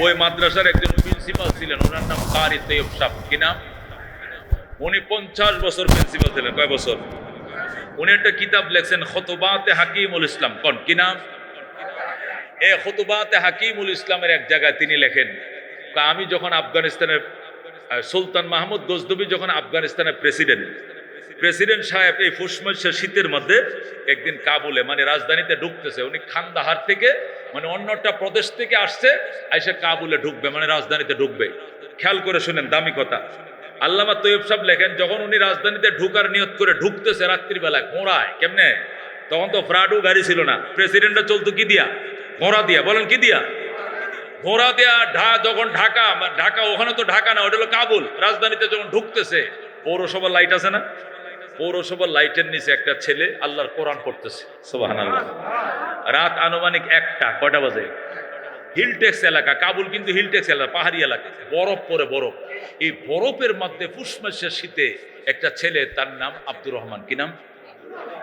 ওই মাদ্রাসার একজন প্রিন্সিপাল ছিলেন, ওনার নাম কারি তৈয়ব সাহ। কি নাম? উনি পঞ্চাশ বছর প্রিন্সিপাল ছিলেন, কয় বছর? উনি একটা কিতাব লেখছেন, খতবাতে হাকিমুল ইসলাম। কন? কি নাম? এ খতবাতে হাকিমুল ইসলামের এক জায়গায় তিনি লেখেন আমি যখন আফগানিস্তানের সুলতান মাহমুদ গজনবী যখন আফগানিস্তানের প্রেসিডেন্ট প্রেসিডেন্ট সাহেব এই ফুসমাসের শীতের মধ্যে একদিন কাবুলে মানে রাজধানীতে ঢুকতেছে, উনি খান্দাহার থেকে মানে অন্যটা প্রদেশ থেকে আসছে এসে কাবুলে ঢুকবে মানে রাজধানীতে ঢুকবে। খেয়াল করে শুনেন, দামি কথা। আল্লামা তৈয়ব সাহেব লেখেন, যখন উনি রাজধানীতে ঢুকার নিয়ত করে ঢুকতেছে রাত্রিবেলায় ঘোড়ায়, কেমনে? তখন তো ফ্রাডু গাড়ি ছিল না। প্রেসিডেন্টটা চলতো কি দিয়া? ঘোড়া দিয়া। বলেন, কি দিয়া? ঘোড়া দেয়া ঢা, যখন ঢাকা ঢাকা, ওখানে তো ঢাকা না, ওটা হলো কাবুল। রাজধানীতে যখন ঢুকতেছে, পৌরসভার লাইট আছে না? পৌরসভার লাইটের নিচে একটা ছেলে আল্লাহর কোরআন পড়তেছে সোবাহান আল্লাহ রাত আনুমানিক একটা, কয়টা বাজে? হিলটেক্স এলাকা, কাবুল কিন্তু হিলটেক্স এলাকা, পাহাড়ি এলাকা বরফ পরে বরফ। এই বরফের মধ্যে ফুসমাসের শীতে একটা ছেলে, তার নাম আব্দুর রহমান, কি নাম?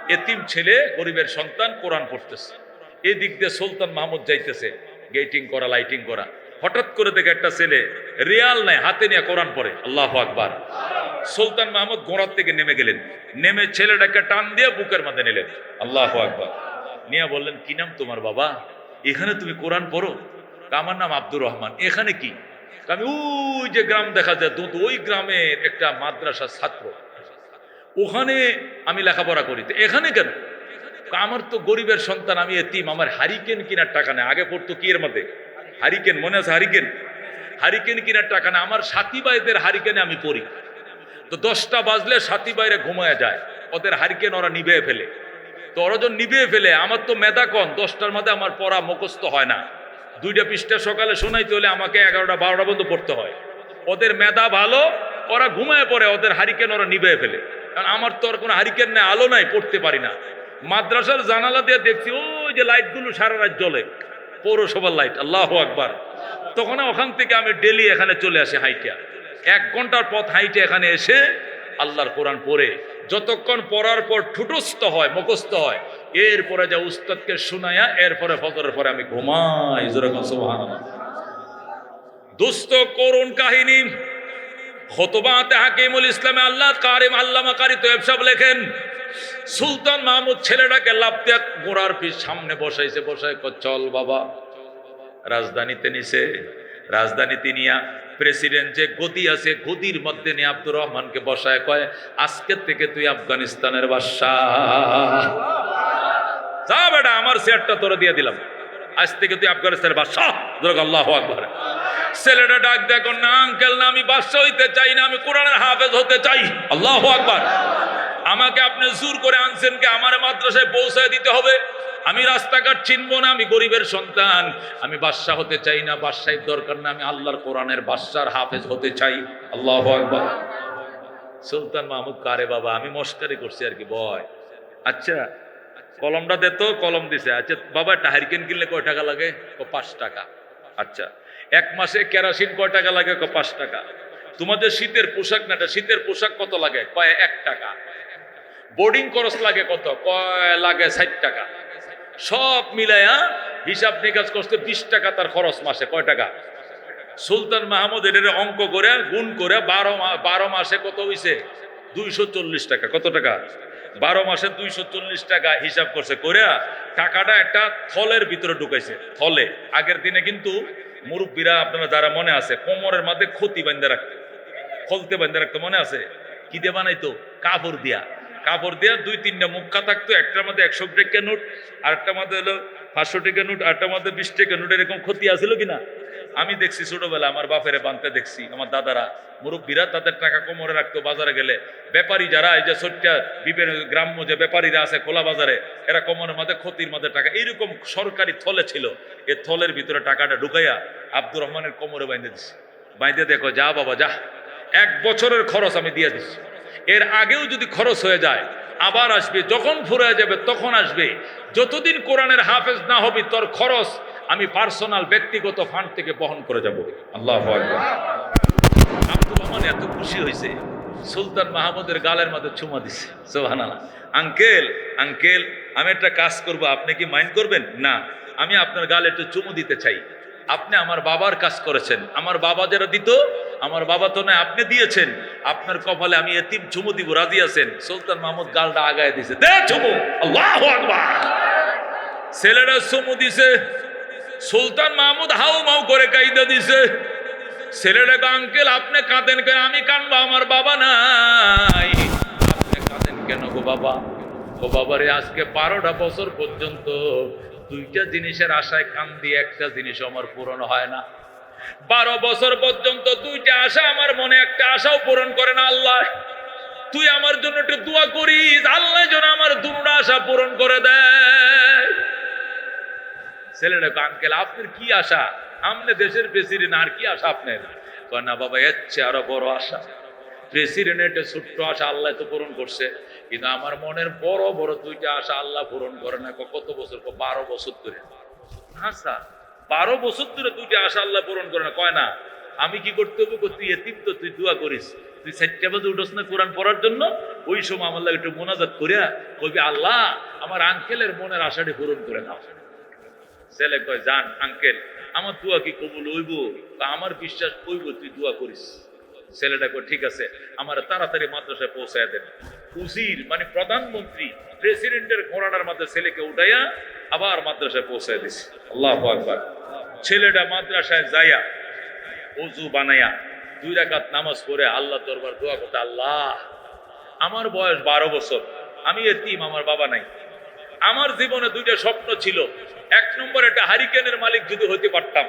এতিম ছেলে, গরিবের সন্তান, কোরআন পড়তেছে। এই দিক দিয়ে সুলতান মাহমুদ যাইতেছে গেটিং করা লাইটিং করা। হঠাৎ করে দেখে একটা ছেলে, রিয়াল নাই, হাতে নিয়ে কোরআন পড়ে। আল্লাহ আকবার। সুলতান মাহমুদ গোড়ার থেকে নেমে গেলেন। নেমে ছেলেটাকে টান দিয়ে বুকের মাঝে নিলেন। আল্লাহ আকবার। নিয়ে বললেন, কি নাম তোমার বাবা? এখানে তুমি কোরআন পড়ো? আমার নাম আব্দুর রহমান। এখানে কি? আমি ওই যে গ্রাম দেখা যায় দুধ ওই গ্রামের একটা মাদ্রাসার ছাত্র। ওখানে আমি লেখাপড়া করি। তো এখানে কেন? আমার তো গরিবের সন্তান, আমি এতিম, আমার হারিকেন কিনার টাকা নেই। আগে পড়তো কি এর মধ্যে? হারিকেন, মনে আছে হারিকেন? হারিকেন কিনার টাকা নেই। আমার সাথী ভাইদের হারিকেনে আমি পড়ি। তো দশটা বাজলে সাথী বাইরে ঘুমায় যায়। ওদের হারিকেন ওরা নিভে ফেলে। তো ওরা যখন নিভে ফেলে, আমার তো মেধা কম, দশটার মধ্যে আমার পড়া মুখস্থ হয় না। দুইটা পৃষ্ঠা সকালে শোনাইতে হলে আমাকে এগারোটা, বারোটা পর্যন্ত পড়তে হয়। ওদের মেধা ভালো, ওরা ঘুমায় পড়ে, ওদের হারিকেন ওরা নিভে ফেলে। কারণ আমার তো আর কোনো হারিকেন নেই, আলো নাই, পড়তে পারি না। মাদ্রাসার জানালা দিয়ে দেখছি, ওই যে লাইটগুলো সারা রাত জ্বলে, পৌরসভার লাইট, আল্লাহ আকবার। তখন ওখান থেকে আমি ডেলি এখানে চলে আসি হাইটা। এক ঘণ্টার পথ হাইটে এখানে এসে আল্লাহর কোরআন পড়ে। যতক্ষণ পড়ার পর ঠুটস্থ হয়, মুখস্থ হয়, এরপরে যা উস্তাদকে শোনায়া, এরপরে ফজরের পরে আমি ঘুমাই দুস্থ করুণ কাহিনী। খতবাতে হাকিমুল ইসলামে, আল্লাহ কারিম, আল্লামা কারি তোয়েব সাহেব লেখেন, সুলতান মাহমুদ ছেলেটাকে লাভ দিয়া গোড়ার পিছ সামনে বসাইছে বসাই চল বাবা, রাজধানীতে নিছে। রাজধানীতে নিয়া প্রেসিডেন্ট যে গদি আছে, গদির মধ্যে নিয়ে আব্দুর রহমানকে বসায়, কয় আজকের থেকে তুই আফগানিস্তানের বাদশাহ। যা বেটা, আমার চেয়ারটা তোরা দিয়ে দিলাম। আজ থেকে তুই আফগানিস্তানের বাদশাহ। আল্লাহ আকবার। ছেলেটা ডাক দেখো না আঙ্কেল না, আমি বাদশাহ হইতে চাই না, আমি কোরআনের হাফেজ হতে চাই। আল্লাহ আকবার। আমাকে আপনি জোর করে আনছেন কি? আমার মাদ্রাসায় পৌঁছায় দিতে হবে। আমি রাস্তাঘাট চিনবো না, আমি গরিবের সন্তান। আমি বাদশাহ হতে চাই না, বাদশাহের দরকার না, আমি আল্লাহর কোরআনের বাদশার হাফেজ হতে চাই। আল্লাহ সুলতান মাহমুদ কারে বাবা, আমি মস্কারি করছি আর কি, বয়। আচ্ছা কলমটা দে তো, কলম দিছে। আচ্ছা বাবা, একটা হারিকেন কিনলে কয় টাকা লাগে? ও পাঁচ টাকা। আচ্ছা এক মাসে কেরাসিন কয় টাকা লাগে? ক পাঁচ টাকা। তোমাদের শীতের পোশাক না, এটা শীতের পোশাক কত লাগে? কয় এক টাকা। বোর্ডিং খরচ লাগে কত? কয় লাগে ষাট টাকা। সব মিলাইয়া হিসাব নিকাশ করতে বিশ টাকা তার খরচ মাসে, কয় টাকা? সুলতান মাহমুদ এটার অঙ্ক করে, গুণ করে বারো বারো মাসে কত হইছে? দুইশো চল্লিশ টাকা। কত টাকা? বারো মাসে দুইশো চল্লিশ টাকা হিসাব করছে করে টাকাটা একটা থলের ভিতরে ঢুকাইছে, থলে। আগের দিনে কিন্তু মুরব্বীরা, আপনারা যারা মনে আছে, কোমরের মধ্যে ক্ষতি বান্ধে রাখতো। খলতে বান্ধে রাখতো, মনে আছে? কি দিয়ে বানাইতো? কাপড় দিয়া। কাপড় দিয়া, দুই তিনটা মুখা থাকতো, একটার মধ্যে একশো টাকা নোট আর একটা মধ্যে হলো পাঁচশো টাকা নোট আরটার মধ্যে বিশ টাকা নোট, এরকম ক্ষতি আছিল কিনা? আমি দেখছি ছোটবেলা আমার বাপের বানতে দেখছি, আমার দাদারা, মুরব্বীরা তাদের টাকা কোমরে রাখতো বাজারে গেলে। ব্যাপারী যারা, এই যে ছোট্টা বিভিন্ন গ্রাম্য যে ব্যাপারীরা আছে খোলা বাজারে, এরা কোমরের মধ্যে ক্ষতির মধ্যে টাকা, এইরকম সরকারি থলে ছিল, এ থলের ভিতরে টাকাটা ঢুকাইয়া আব্দুর রহমানের কোমরে বাইন্ধে দিছি। বাইন্ধে দেখো, যা বাবা, যা। এক বছরের খরচ আমি দিয়ে দিচ্ছি এর আগেও যদি খরচ হয়ে যায়, আবার আসবে, যখন ফুরে যাবে, তখন আসবে। যতদিন কোরআনের হাফেজ না হবে, তোর খরচ আমি পার্সোনাল, ব্যক্তিগত ফান্ড থেকে বহন করে যাব। আল্লাহ আব্দুর রহমান এত খুশি হয়েছে সুলতান মাহমুদের গালের মধ্যে চুমা দিছে। সোহানালা আঙ্কেল আঙ্কেল, আমি একটা কাজ করব, আপনি কি মাইন্ড করবেন? না, আমি আপনার গালে একটু চুমু দিতে চাই। আপনি আমার বাবার কাজ করেছেন, আমার বাবা যারা দিত আমার বাবা তো নয়, আপনি দিয়েছেন। আপনার কপালে আমি এতিম চুমু দিব, রাজি আছেন? সুলতান মাহমুদ গালটা আগায় দিছে। দে চুমু আল্লাহ ছেলেরা চুমু দিছে। সুলতান মাহমুদ হাউ মাউ করে কাইদা দিছে। ছেলেটাকে আঙ্কেল, আপনি কাঁদেন কেন? আমি কানবো, আমার বাবা নাই। আপনি কাঁদেন কেন গো বাবা? ও বাবারে, আজকে বারোটা বছর পর্যন্ত দুইটা জিনিসের আশায় কান্দি, একটা জিনিস আমার পূরণ হয় না। বারো বছর পর্যন্ত দুইটা আশা আমার মনে, একটা আশাও পূরণ করে না আল্লাহ। তুই আমার জন্য একটু দোয়া করিস, আল্লাহ যেন আমার দুটা আশা পূরণ করে দেয়। ছেলেটা আপনার কি আশা? দেশের প্রেসিডেন্ট আর কি আশা আপনার? না বাবা, এর চেয়ে আরও বড় আশা। প্রেসিডেন্টের ছোট্ট আশা আল্লাহ তো পূরণ করছে, কিন্তু আমার মনের বড় বড় দুইটা আশা আল্লাহ পূরণ করে না। কত বছর? বারো বছর ধরে। আচ্ছা বারো বছর ধরে দুইটা আশা আল্লাহ পূরণ করে না। কয় না, আমি কি করতে হবে? তুই এতিম তো তুই দোয়া করিস। তুই চারটা বাজে উঠোস না কোরআন পড়ার জন্য? ওই সময় আমার লাগে একটু মোনাজাত করিয়া কবি আল্লাহ, আমার আঙ্কেলের মনের আশাটি পূরণ করে নাও ছেলে কয়, জান, আঙ্কেল, আমার দোয়া কি কবুল হইব? তা আমার বিশ্বাস হইব, তুই দোয়া করিস। ছেলেটা কয়, ঠিক আছে, আমার তাড়াতাড়ি মাদ্রাসায় পৌঁছায় দেন। উজির মানে প্রধানমন্ত্রী প্রেসিডেন্টের ঘোড়াটার মধ্যে ছেলেকে উঠাইয়া আবার মাদ্রাসায় পৌঁছায় দিছে। আল্লাহ আকবার। ছেলেটা মাদ্রাসায় যাইয়া অজু বানাইয়া দুই রাকাত নামাজ পড়ে আল্লাহ দরবার দোয়া করতে, আল্লাহ, আমার বয়স বারো বছর, আমি এতিম, আমার বাবা নাই। আমার জীবনে দুইটা স্বপ্ন ছিল, এক নম্বর একটা হারিকেনের মালিক যদি হতে পারতাম,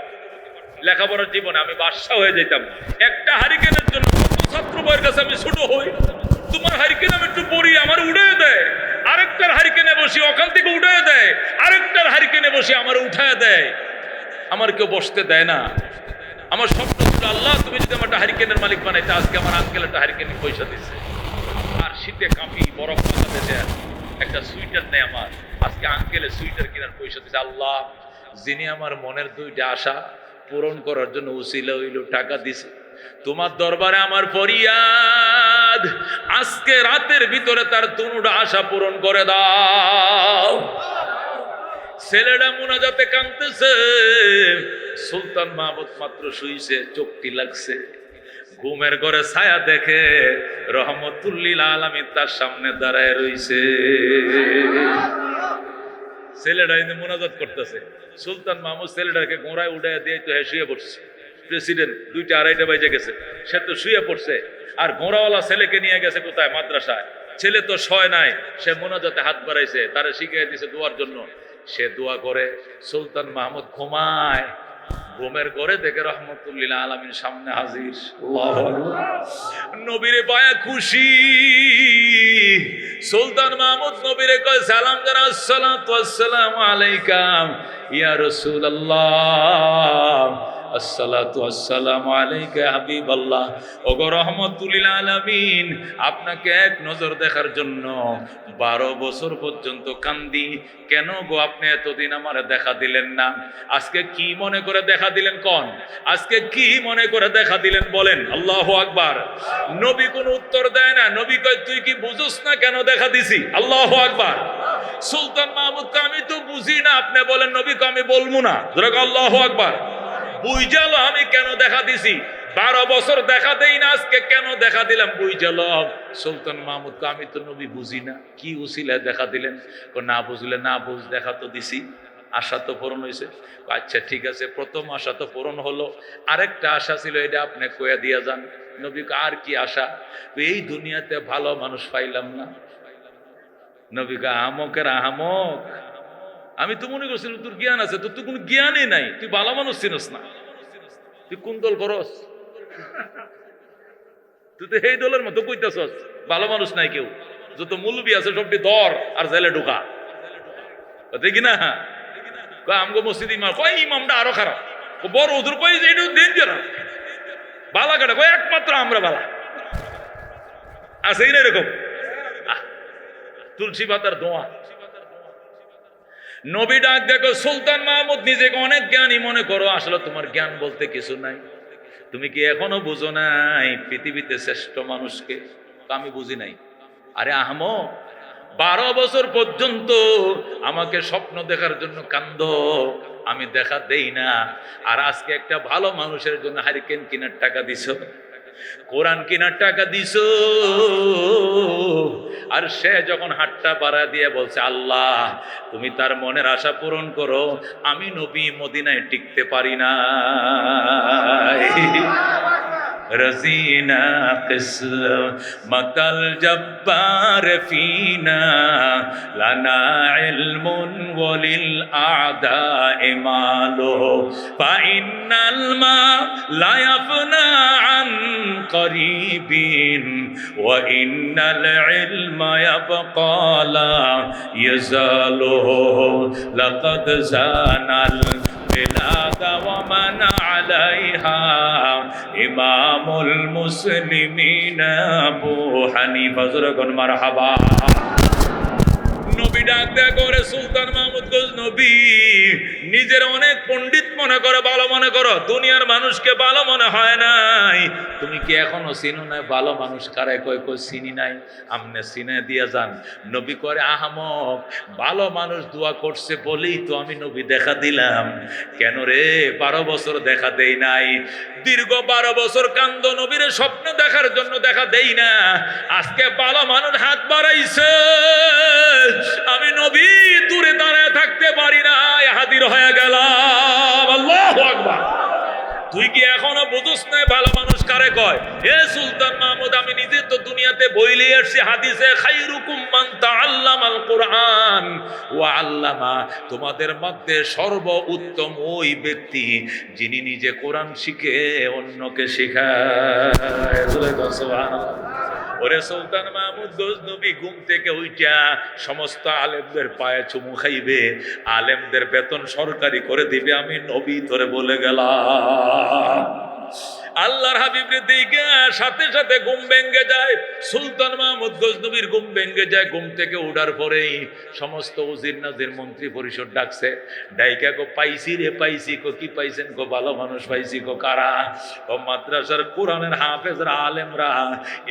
লেখাপড়ার জীবনে আমি বাদশা হয়ে যেতাম একটা হারিকেনের জন্য ছাত্র বইয়ের কাছে আমি ছোট হই, তোমার হারিকেন আমি একটু পড়ি, আমার উড়ে দেয়। আরেকটার হারিকেনে বসি, ওখান থেকে উঠে দেয়। আরেকটার হারিকেনে বসে, আমার উঠায় দেয়। আমার কেউ বসতে দেয় না। আমার স্বপ্ন ছিল, আল্লাহ, তুমি যদি আমার হারিকেনের মালিক বানাইতে, আজকে আমার আঙ্কেল একটা হারিকেনের পয়সা দিচ্ছে আর শীতে কাঁপি, বরফ বাংলাদেশে একটা সুইটার নেই আমার। আজকে আঙ্কেলের সুইটার কেনার পয়সা দিচ্ছে আল্লাহ, যিনি আমার মনের দুইটা আশা পূরণ করার জন্য উসিলা হইল, টাকা দিছে। তোমার দরবারে আমার ফরিয়াদ। আজকে রাতের ভিতরে তার দুটা আশা পূরণ করে দাও। ছেলেরা মোনাজাতে কাঁদতেছে। সুলতান মাহমুদ মাত্র শুইছে, চোখটি লাগছে। ঘুমের ঘরে ছায়া দেখে রহমতুল্লিল আলমী তার সামনে দাঁড়ায় রইছে। ছেলেটা কিন্তু মোনাজাত করতেছে। সুলতান মাহমুদ ছেলেটাকে গোড়ায় উড়ায় দিয়ে তো হ্যাঁ শুয়ে পড়ছে। প্রেসিডেন্ট, দুইটা আড়াইটা বাজে গেছে। সে তো শুয়ে পড়ছে। আর ঘোড়াওয়ালা ছেলেকে নিয়ে গেছে কোথায়? মাদ্রাসায়। ছেলে তো সয় নাই, সে মোনাজাতে হাত বাড়াইছে, তারা শিখিয়ে দিছে দোয়ার জন্য। সে দোয়া করে, সুলতান মাহমুদ ঘুমায়। ঘুমের ঘরে দেখে রহমতুল্লিল আলমীর সামনে হাজির। আল্লাহু। নবীরে পায়া খুশি। সুলতান মাহমুদ নবীরে কয়, সালাম জানা আসসালাম আলাইকাম ইয়া রসুল আসসালাতু আপনাকে এক নজর দেখার জন্য বারো বছর পর্যন্ত কান্দি। কেন গো আপনি এতদিন আমার দেখা দিলেন না? আজকে কি মনে করে দেখা দিলেন কোন? আজকে কি মনে করে দেখা দিলেন বলেন? আল্লাহ আকবার। নবী কোনো উত্তর দেয় না। নবী কয়, তুই কি বুঝোস না কেন দেখা দিছি? আল্লাহ আকবার। সুলতান মাহমুদ আমি তো বুঝি না। আপনি বলেন, নবীকে আমি বলব না। আল্লাহ আকবার। বুঝালো আমি কেন দেখা দিছি? বারো বছর দেখা দেই না, আজকে কেন দেখা দিলাম বুঝাল সুলতান মাহমুদকে আমি তো নবী বুঝি না। কি উসিলায় দেখা দিলেন? না বুঝলে না বুঝ, দেখা তো দিছি। আশা তো পূরণ হয়েছে আচ্ছা ঠিক আছে। প্রথম আশা তো পূরণ হলো। আরেকটা আশা ছিল, এটা আপনি কয়া দিয়া যান। নবীকে আর কি আশা? এই দুনিয়াতে ভালো মানুষ পাইলাম না। নবীকে আহমকের আহমক আমি তো মনে করছিলাম তোর জ্ঞান আছে, তোর তো কোনো জ্ঞানই নাই। তুই ভালো মানুষ চিনস না। তুই কোন দল করস? তুই তো এই দলের মতো কইতাছস, ভালো মানুষ নাই কেউ। যত মুলবি আছে সবটি দর আর জেলে ঢুকা। দেখি না? আমগো মসজিদ ইমাম, কয়, ইমামটা আরও খারাপ। বড় ওদের কয়, যে এটা ডেঞ্জার বালা কাটা কয়, একমাত্র আমরা বালা। আছে না এরকম? তুলসী পাতার দোয়া। নবী ডাক, দেখো সুলতান মাহমুদ নিজেকে অনেক জ্ঞানী মনে করো, আসলে তোমার জ্ঞান বলতে কিছু নাই। তুমি কি এখনও বুঝো নাই পৃথিবীতে শ্রেষ্ঠ মানুষকে? আমি বুঝি নাই। আরে আহম, বারো বছর পর্যন্ত আমাকে স্বপ্ন দেখার জন্য কান্দ, আমি দেখা দেই না। আর আজকে একটা ভালো মানুষের জন্য হারিকেন কেনার টাকা দিছ। কোরআন কেনার টাকা দিছ। আর সে যখন হাতটা বাড়া দিয়ে বলছে আল্লাহ তুমি তার মনের আশা পূরণ করো আমি নবী মদিনায় টিকতে পারি না رزينا قسمك الجبار فينا لنا علم وللأعداء مال فإن الماء لا يفنى عن قريب وإن العلم يبقى لا يزال لقد زان البلاد ومن عليها إمام المسلمين أبو حنيفة زرقون مرحبا নবী ডাক দেয়া করে সুলতান মাহমুদ গোজ নবী নিজের অনেক পণ্ডিত মনে করে, ভালো মনে করো, দুনিয়ার মানুষকে ভালো মনে হয় নাই। তুমি কি এখনও চিনো নাই? ভালো মানুষ কারে কয় কই চিনি নাই? আমনে চিনে দিয়া যান। নবী করে আহামক ভালো মানুষ দোয়া করছে বলেই তো আমি নবী দেখা দিলাম। কেন রে? বারো বছর দেখা দেই নাই। দীর্ঘ বারো বছর কান্দ নবীর স্বপ্ন দেখার জন্য দেখা দেই না। আজকে ভালো মানুষ হাত বাড়াইছে। আমি নবী দূরে দাঁড়ায় হাজির হয়ে আকবার। তুই কি এখনও বুঝুস নাই ভালো মানুষ কারে কয়? এ সুলতান মাহমুদ, আমি নিজে তো দুনিয়াতে বইলে আসছি, হাদিসে খাইরুকুম মান তাআল্লামাল কোরআন। ওয়া আল্লামা, তোমাদের মধ্যে সর্ব উত্তম ওই ব্যক্তি যিনি নিজে কোরআন শিখে অন্যকে শেখায়। সুবহানাল্লাহ। ওরে সুলতান মাহমুদ গজনবী ঘুম থেকে উইটা সমস্ত আলেমদের পায়ে চুমু খাইবে, আলেমদের বেতন সরকারি করে দিবে, আমি নবী ধরে বলে গেলাম। আল্লাহর হাবিবের দিকে সাথে সাথে ঘুম ভেঙ্গে যায়। সুলতান মাহমুদ গজনবীর ঘুম ভেঙ্গে যায়, ঘুম থেকে উঠার পরেই সমস্ত উজির নাজির মন্ত্রী পরিষদ ডাকছে। ডাইকা কো পাইছি রে, পাইছি কো কি পাইছেন কো ভালো মানুষ পাইছি কো কারা? ও মাদ্রাসার কোরআনের হাফেজরা, আলেমরা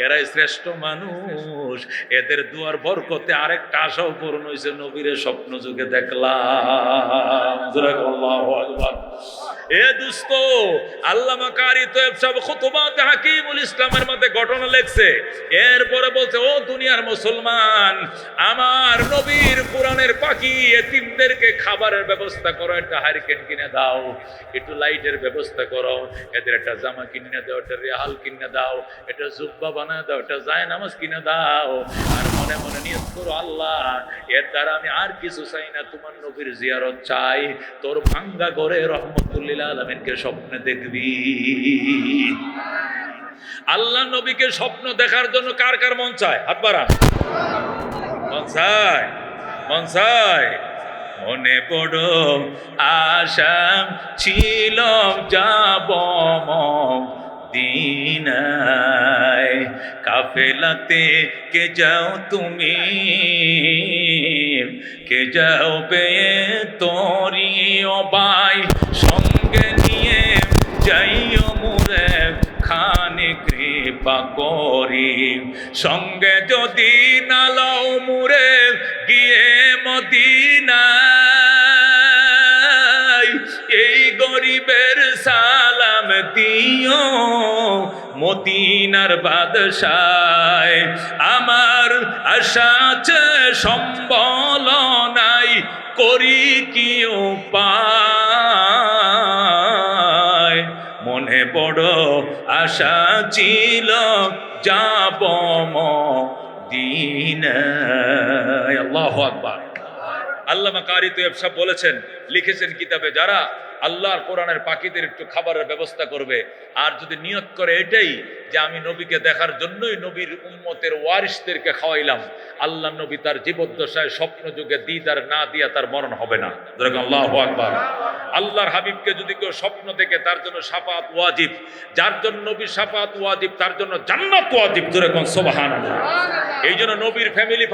এরাই শ্রেষ্ঠ মানুষ। এদের দুয়ার বরকতে আরেকটা আশাও পূরণ হয়েছে, নবীরে স্বপ্ন যুগে দেখলাম। এ দুস্ত, আল্লামা কারি তোয়েব সাহেব খুতবাতে হাকিমুল ইসলামের মধ্যে ঘটনা লেখছে। এরপরে বলছে, ও দুনিয়ার মুসলমান, আমার নবীর কোরআনের পাখি এতিমদেরকে খাবারের ব্যবস্থা করো, একটা হারিকেন কিনে দাও, একটু লাইটের ব্যবস্থা করো, এদের একটা জামা কিনে দাও, একটা রেহাল কিনে দাও, একটা জুব্বা বানায় দাও, একটা জায় নামাজ কিনে দাও। আর মনে মনে নিয়ত করো, আল্লাহ, এর দ্বারা আমি আর কিছু চাই না, তোমার নবীর জিয়ারত চাই, তোর ভাঙ্গা করে রহমতুল্লিল আলমিনকে স্বপ্নে দেখবি। আল্লাহ নবীকে স্বপ্ন দেখার জন্য কার কার মন চায়? হাত মন পড়ো আশা ছিল যাব দিনায়। কাফেলাতে কে যাও তুমি? কে যাও বে তোরি অবাই। সঙ্গে যাইও মুরে খানে কৃপা করি। সঙ্গে যদি না লও মুরে, গিয়ে মদিনায়। এই গরিবের সালাম দিও মদিনার বাদশায়। আমার আশা সম্বল নাই, করি কি উপায়? আশা ছিল, যাব আল্লাহ আকবার। আল্লামা কারি তো সাহেব বলেছেন, লিখেছেন কিতাবে, যারা আল্লাহর কোরআনের পাখিদের একটু খাবারের ব্যবস্থা করবে, আর যদি নিয়ত করে এটাই যে আমি নবীকে দেখার জন্যই নবীর উম্মতের ওয়ারিসদেরকে খাওয়াইলাম, আল্লাহ নবী তার জীবদ্দশায় স্বপ্ন যুগে দিদার না দিয়া তার মরণ হবে না। আল্লাহ আকবার। আল্লাহর হাবিবকে যদি কেউ স্বপ্ন দেখে তার জন্য সাফাত ওয়াজিব। যার জন্য নবীর সাফাত ওয়াজিব তার জন্য জান্নাত ওয়াজিব। যেরকম সোবাহান এই জন্য নবীর ফ্যামিলি